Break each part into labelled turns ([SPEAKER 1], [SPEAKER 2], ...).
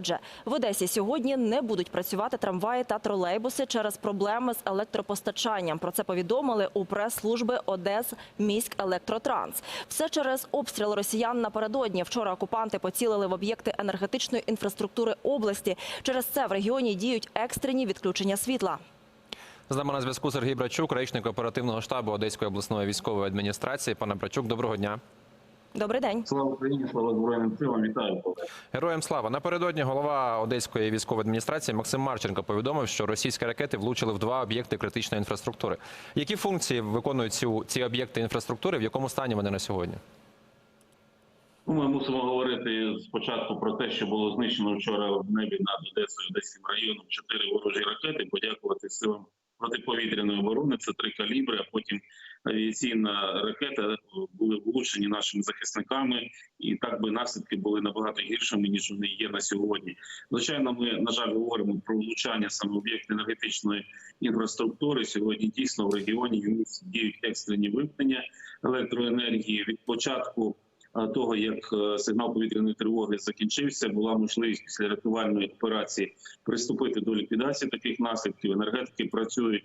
[SPEAKER 1] Отже, в Одесі сьогодні не будуть працювати трамваї та тролейбуси через проблеми з електропостачанням. Про це повідомили у прес-служби Одес міськ електротранс. Все через обстріл росіян напередодні. Вчора окупанти поцілили в об'єкти енергетичної інфраструктури області. Через це в регіоні діють екстрені відключення світла.
[SPEAKER 2] З нами на зв'язку Сергій Брачук, речник оперативного штабу Одеської обласної військової адміністрації. Пане Брачук, доброго дня.
[SPEAKER 1] Добрий день.
[SPEAKER 3] Слава Україні, слава Збройним силам, вітаю.
[SPEAKER 2] Героям слава напередодні голова Одеської військової адміністрації Максим Марченко повідомив, що російські ракети влучили в два об'єкти критичної інфраструктури. Які функції виконують ці, ці об'єкти інфраструктури? В якому стані вони на сьогодні?
[SPEAKER 3] Ну, ми мусимо говорити спочатку про те, що було знищено вчора в небі над Одесою, Одеським районом чотири ворожі ракети. Подякувати силам протиповітряної оборони. Це три калібри. А потім авіаційна ракета були влучені нашими захисниками, і так би наслідки були набагато гіршими ніж вони є на сьогодні. Звичайно, ми на жаль говоримо про влучання саме об'єктів енергетичної інфраструктури. Сьогодні дійсно в регіоні діють екстрені вимкнення електроенергії від початку. Того як е, сигнал повітряної тривоги закінчився, була можливість після рятувальної операції приступити до ліквідації таких наслідків. Енергетики працюють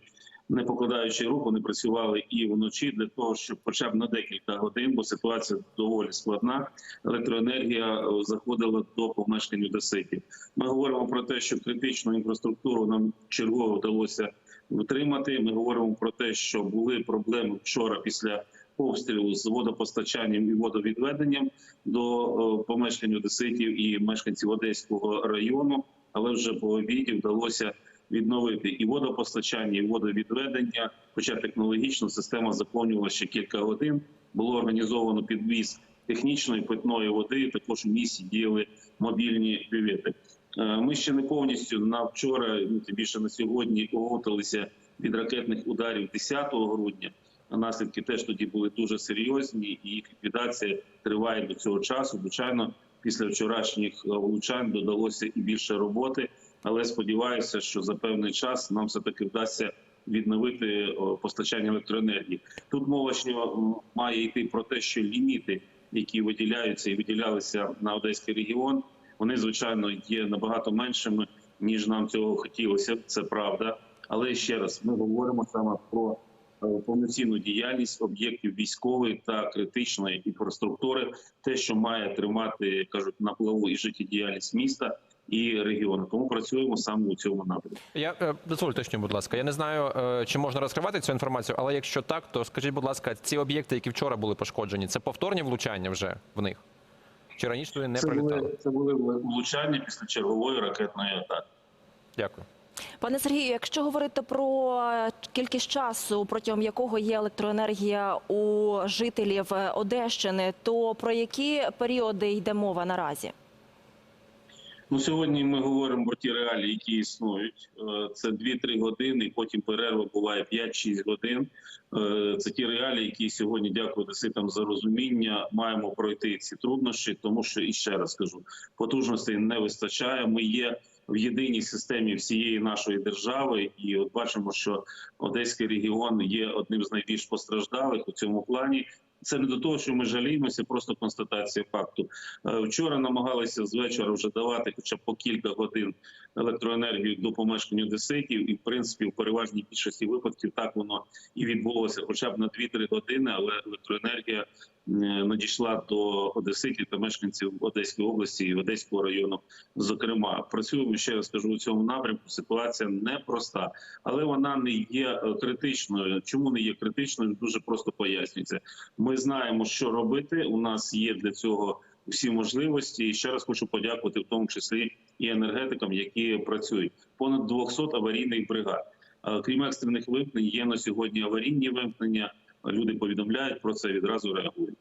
[SPEAKER 3] не покладаючи рук, вони працювали і вночі для того, щоб хоча б на декілька годин, бо ситуація доволі складна. Електроенергія е, заходила до помешкань одеситів. Ми говоримо про те, що критичну інфраструктуру нам чергово вдалося втримати. Ми говоримо про те, що були проблеми вчора після обстрілу з водопостачанням і водовідведенням до е, помешкань одеситів і мешканців Одеського району, але вже по обіді вдалося відновити і водопостачання, і водовідведення. Хоча технологічно система заповнювала ще кілька годин. Було організовано підвіз технічної питної води. Також у місті діяли мобільні бювети. Е, Ми ще не повністю на вчора, ну більше на сьогодні, оготилися від ракетних ударів 10 грудня. Наслідки теж тоді були дуже серйозні, і їх ліквідація триває до цього часу. Звичайно, після вчорашніх е, влучань додалося і більше роботи, але сподіваюся, що за певний час нам все таки вдасться відновити постачання електроенергії. Тут мова ще має йти про те, що ліміти, які виділяються і виділялися на одеський регіон, вони звичайно є набагато меншими ніж нам цього хотілося. Це правда. Але ще раз ми говоримо саме про е, повноцінну діяльність об'єктів військової та критичної інфраструктури, те, що має тримати, кажуть, на плаву і життєдіяльність міста і регіону. Тому працюємо саме у цьому напрямку.
[SPEAKER 2] Я е, дозвольте будь ласка. Я не знаю, е, чи можна розкривати цю інформацію, але якщо так, то скажіть, будь ласка, ці об'єкти, які вчора були пошкоджені, це повторні влучання вже в них? Чи раніше туди не
[SPEAKER 3] це
[SPEAKER 2] прилітали?
[SPEAKER 3] були, це були влучання після чергової ракетної атаки.
[SPEAKER 2] Дякую.
[SPEAKER 1] Пане Сергію, якщо говорити про кількість часу, протягом якого є електроенергія у жителів Одещини, то про які періоди йде мова наразі?
[SPEAKER 3] Ну, сьогодні ми говоримо про ті реалії, які існують. Е, Це 2-3 години, потім перерва буває 5-6 годин. Е, Це ті реалії, які сьогодні, дякую одеситам за розуміння, маємо пройти ці труднощі, тому що і ще раз кажу, потужностей не вистачає. Ми є в єдиній системі всієї нашої держави, і от бачимо, що Одеський регіон є одним з найбільш постраждалих у цьому плані. Це не до того, що ми жаліємося, просто констатація факту. Е, Вчора намагалися з вечора вже давати хоча б по кілька годин електроенергію до помешкань одеситів, і в принципі в переважній більшості випадків так воно і відбулося, хоча б на 2-3 години, але електроенергія е, надійшла до одеситів та мешканців Одеської області і Одеського району. Зокрема, працюємо ще раз кажу у цьому напрямку. Ситуація непроста, але вона не є е, критичною. Чому не є критичною? Дуже просто пояснюється. Ми знаємо, що робити. У нас є для цього всі можливості. І ще раз хочу подякувати, в тому числі і енергетикам, які працюють. Понад 200 аварійних бригад. Е, Крім екстрених вимкнень, є на сьогодні аварійні вимкнення. Люди повідомляють про це, відразу реагують.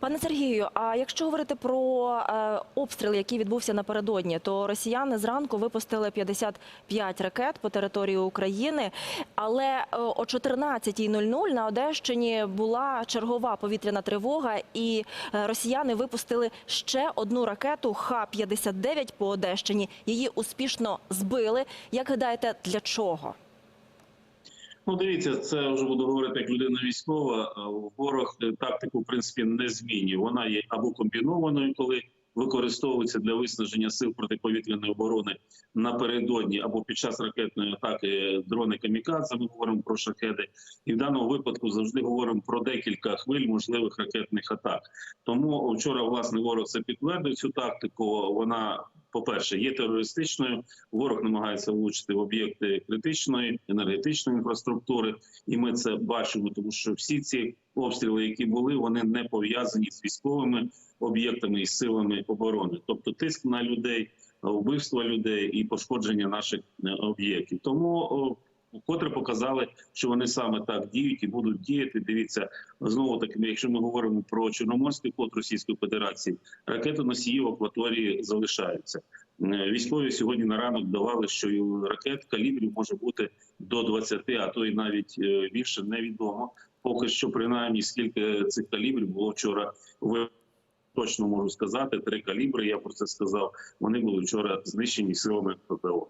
[SPEAKER 1] Пане Сергію, а якщо говорити про е, обстріл, який відбувся напередодні, то росіяни зранку випустили 55 ракет по території України. Але е, о 14.00 на Одещині була чергова повітряна тривога, і е, росіяни випустили ще одну ракету Х-59 по Одещині. Її успішно збили. Як гадаєте, для чого?
[SPEAKER 3] Ну, дивіться, це вже буду говорити як людина військова. Ворог тактику в принципі не змінює. Вона є або комбінованою, коли використовуються для виснаження сил протиповітряної оборони напередодні або під час ракетної атаки дрони камікадзе. Ми говоримо про шахеди, і в даному випадку завжди говоримо про декілька хвиль можливих ракетних атак. Тому вчора власне ворог це підтвердив цю тактику. Вона, по-перше, є терористичною. Ворог намагається влучити в об'єкти критичної енергетичної інфраструктури, і ми це бачимо, тому що всі ці обстріли, які були, вони не пов'язані з військовими об'єктами і силами оборони, тобто тиск на людей, вбивство людей і пошкодження наших е, об'єктів. Тому о, Вкотре показали, що вони саме так діють і будуть діяти. Дивіться знову таки, якщо ми говоримо про Чорноморський флот Російської Федерації, ракетоносії в акваторії залишаються. Е, Військові сьогодні на ранок давали, що і ракет калібрів може бути до 20, а то й навіть е, більше невідомо. Поки що, принаймні, скільки цих калібрів було вчора в точно можу сказати. Три калібри. Я про це сказав. Вони були вчора знищені силами ППО.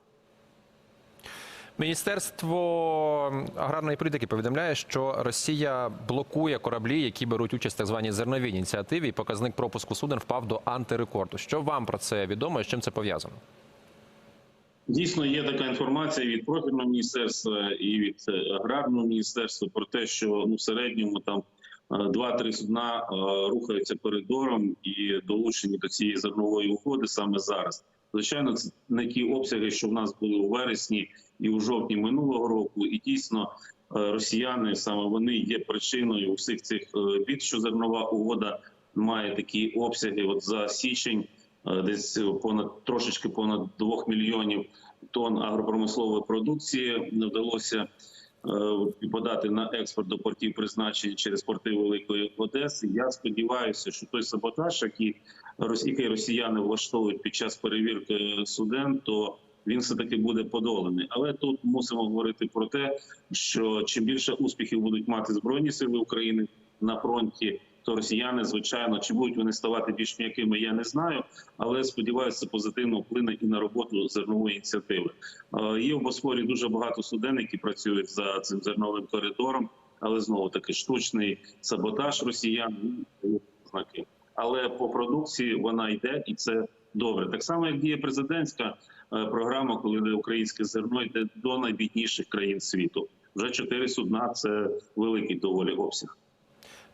[SPEAKER 2] Міністерство аграрної політики повідомляє, що Росія блокує кораблі, які беруть участь в так званій зерновій ініціативі. і Показник пропуску суден впав до антирекорду. Що вам про це відомо і з чим це пов'язано?
[SPEAKER 3] Дійсно, є така інформація від профільного міністерства і від е, аграрного міністерства про те, що ну в середньому там е, 2-3 судна е, рухаються коридором і долучені до цієї зернової угоди саме зараз. Звичайно, це не ті обсяги, що в нас були у вересні і у жовтні минулого року. І дійсно, росіяни саме вони є причиною усіх цих бід, що зернова угода має такі обсяги. От за січень десь понад трошечки понад 2 мільйонів тонн агропромислової продукції не вдалося е, подати на експорт до портів призначення через порти Великої Одеси. Я сподіваюся, що той саботаж, який росіяни влаштовують під час перевірки суден, то він все таки буде подоланий. Але тут мусимо говорити про те, що чим більше успіхів будуть мати збройні сили України на фронті. То росіяни, звичайно, чи будуть вони ставати більш м'якими, я не знаю. Але сподіваюся, позитивно вплине і на роботу зернової ініціативи. Е, Є в Босфорі дуже багато суден, які працюють за цим зерновим коридором, але знову таки штучний саботаж росіян ну, знаки. Але по продукції вона йде, і це добре. Так само, як діє президентська е, програма, коли українське зерно йде до найбідніших країн світу. Вже чотири судна це великий доволі обсяг.